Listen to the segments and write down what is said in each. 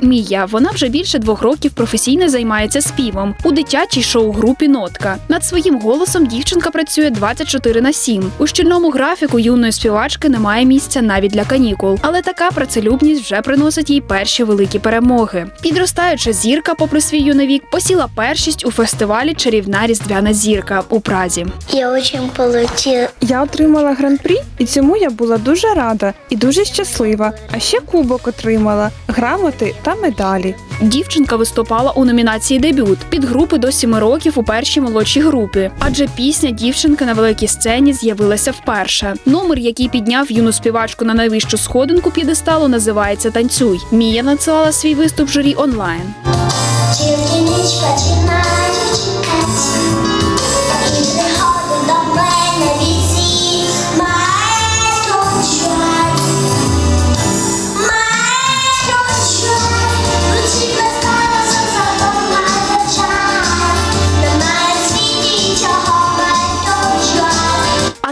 Мія. Вона вже більше двох років професійно займається співом у дитячій шоу-групі Нотка. Над своїм голосом дівчинка працює 24 на 7. У щільному графіку юної співачки немає місця навіть для канікул, але така працелюбність вже приносить їй перші великі перемоги. Підростаюча зірка, попри свій юний вік, посіла першість у фестивалі Чарівна різдвяна зірка у Празі. Я очень получила Я отримала гран-прі, і цьому я була дуже рада і дуже щаслива. А ще кубок отримала, грамоти та медалі. Дівчинка виступала у номінації Дебют під групи до 7 років у першій молодшій групі, адже пісня дівчинки на великій сцені з'явилася вперше. Номер, який підняв юну співачку на найвищу сходинку п'єдесталу, називається Танцюй. Мія надсилала свій виступ журі онлайн. Дівчиничка, чина дівчинка,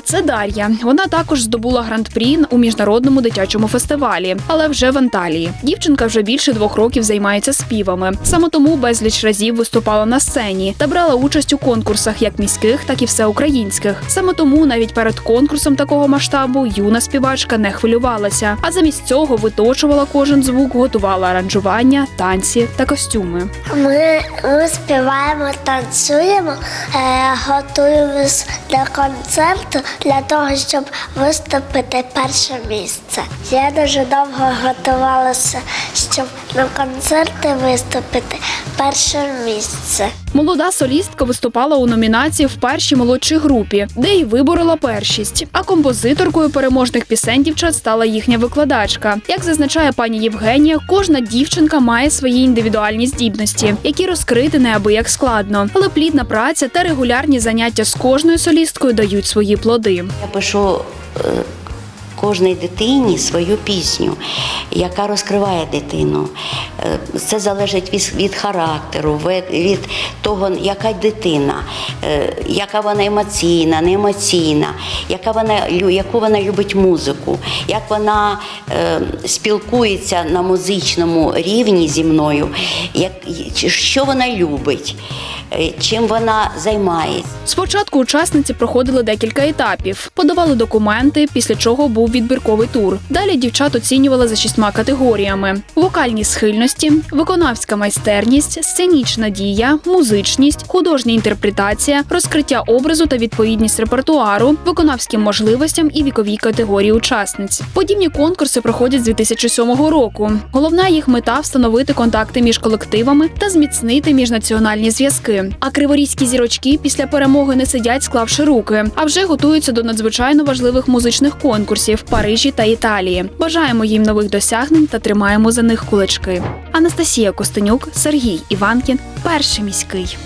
це Дар'я. Вона також здобула гран-прі у міжнародному дитячому фестивалі, але вже в Анталії. Дівчинка вже більше двох років займається співами. Саме тому безліч разів виступала на сцені та брала участь у конкурсах як міських, так і всеукраїнських. Саме тому навіть перед конкурсом такого масштабу юна співачка не хвилювалася, а замість цього виточувала кожен звук, готувала аранжування, танці та костюми. Ми, ми співаємо, танцюємо, е, готуємось до концерту для того, щоб виступити перше місце. Я дуже довго готувалася, щоб на концерти виступити перше місце. Молода солістка виступала у номінації в першій молодшій групі, де й виборола першість. А композиторкою переможних пісень дівчат стала їхня викладачка. Як зазначає пані Євгенія, кожна дівчинка має свої індивідуальні здібності, які розкрити неабияк складно. Але плідна праця та регулярні заняття з кожною солісткою дають свої плоди. Я пишу е, кожній дитині свою пісню, яка розкриває дитину. Е, Це залежить від, від характеру, від, від того, яка дитина, е, яка вона емоційна, не емоційна, яка вона, яку вона любить музику, як вона е, спілкується на музичному рівні зі мною, як, що вона любить, е, чим вона займається. Спочатку учасниці проходили декілька етапів, подавали документи, після чого був відбірковий тур. Далі дівчат оцінювали за шістьма категоріями: вокальні схильності, виконавська майстерність, сценічна дія, музичність, художня інтерпретація, розкриття образу та відповідність репертуару, виконавським можливостям і віковій категорії учасниць. Подібні конкурси проходять з 2007 року. Головна їх мета встановити контакти між колективами та зміцнити міжнаціональні зв'язки. А криворізькі зірочки після перемоги не сидять, склавши руки, а вже готуються до надзвичайно важливих музичних конкурсів в Парижі та Італії. Бажаємо їм нових досягнень та тримаємо за них кулачки. Анастасія Костенюк, Сергій Іванкін, перший міський.